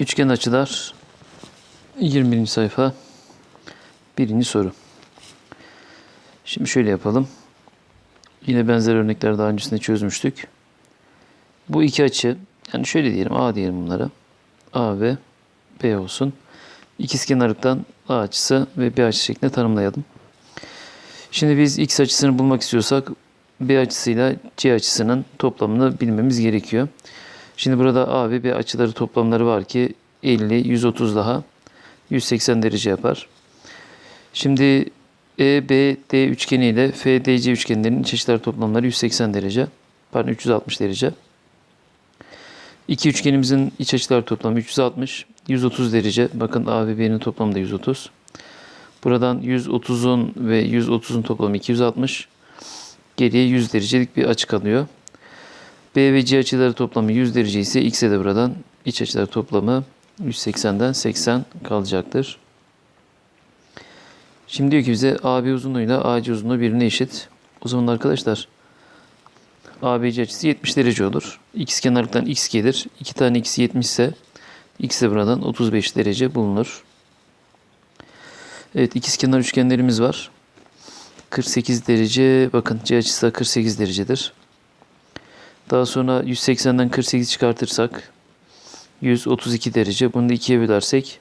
Üçgen açılar 21. sayfa. Birinci soru. Şimdi şöyle yapalım. Yine benzer örnekler daha öncesinde çözmüştük. Bu iki açı yani şöyle diyelim A diyelim bunlara. A ve B olsun. İkizkenarlıktan A açısı ve B açısı şeklinde tanımlayalım. Şimdi biz X açısını bulmak istiyorsak B açısıyla C açısının toplamını bilmemiz gerekiyor. Şimdi burada A ve B açıları toplamları var ki 50, 130 daha 180 derece yapar. Şimdi EBD üçgeni ile FDC üçgenlerinin iç açılar toplamları 180 derece. Pardon 360 derece. İki üçgenimizin iç açılar toplamı 360, 130 derece. Bakın A ve B'nin toplamı da 130. Buradan 130'un ve 130'un toplamı 260. Geriye 100 derecelik bir açı kalıyor. B ve C açıları toplamı 100 derece ise X'e de buradan iç açılar toplamı 180'den 80 kalacaktır. Şimdi diyor ki bize AB uzunluğuyla AC uzunluğu birbirine eşit. O zaman arkadaşlar ABC açısı 70 derece olur. X kenarlıktan X gelir. 2 tane X 70 ise X de buradan 35 derece bulunur. Evet ikizkenar üçgenlerimiz var. 48 derece bakın C açısı da 48 derecedir. Daha sonra 180'den 48 çıkartırsak 132 derece. Bunu da ikiye bölersek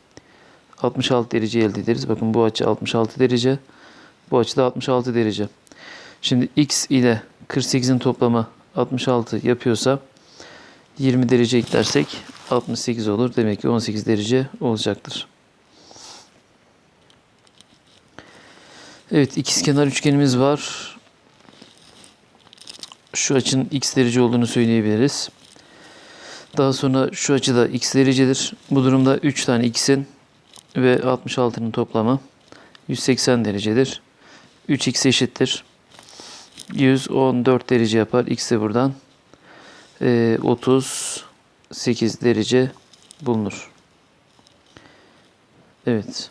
66 derece elde ederiz. Bakın bu açı 66 derece. Bu açı da 66 derece. Şimdi x ile 48'in toplamı 66 yapıyorsa 20 derece eklersek 68 olur. Demek ki 18 derece olacaktır. Evet ikizkenar üçgenimiz var. Şu açının x derece olduğunu söyleyebiliriz. Daha sonra şu açıda x derecedir. Bu durumda 3 tane x'in ve 66'nın toplamı 180 derecedir. 3x eşittir. 114 derece yapar. X de buradan e, 38 derece bulunur. Evet.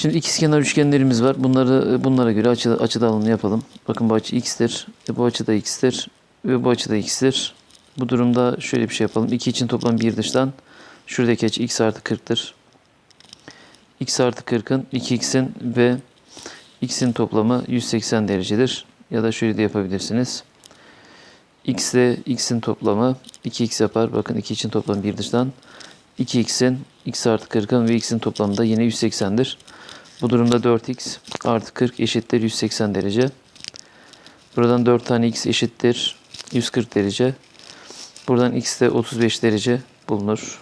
Şimdi ikizkenar üçgenlerimiz var. Bunları bunlara göre açı, açı dağılımını yapalım. Bakın bu açı x'tir. E, bu açı da x'tir. Ve bu açı da x'tir. Bu durumda şöyle bir şey yapalım. 2 için toplam 1 dıştan. Şuradaki açı x artı 40'tır. x artı 40'ın 2x'in ve x'in toplamı 180 derecedir. Ya da şöyle de yapabilirsiniz. x ile x'in toplamı 2x yapar. Bakın 2 için toplam 1 dıştan. 2x'in x artı 40'ın ve x'in toplamı da yine 180'dir. Bu durumda 4x artı 40 eşittir 180 derece. Buradan 4 tane x eşittir 140 derece. Buradan x de 35 derece bulunur.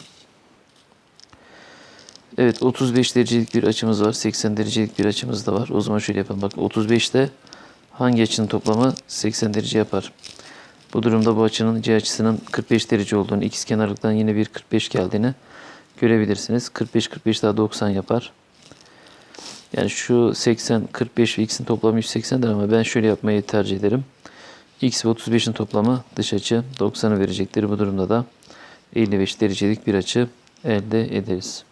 Evet 35 derecelik bir açımız var. 80 derecelik bir açımız da var. O zaman şöyle yapalım. Bak 35'te hangi açının toplamı 80 derece yapar? Bu durumda bu açının C açısının 45 derece olduğunu, ikizkenarlıktan yine bir 45 geldiğini görebilirsiniz. 45 45 daha 90 yapar. Yani şu 80 45 ve x'in toplamı 180'dir ama ben şöyle yapmayı tercih ederim. x ve 35'in toplamı dış açı 90'ı verecektir. Bu durumda da 55 derecelik bir açı elde ederiz.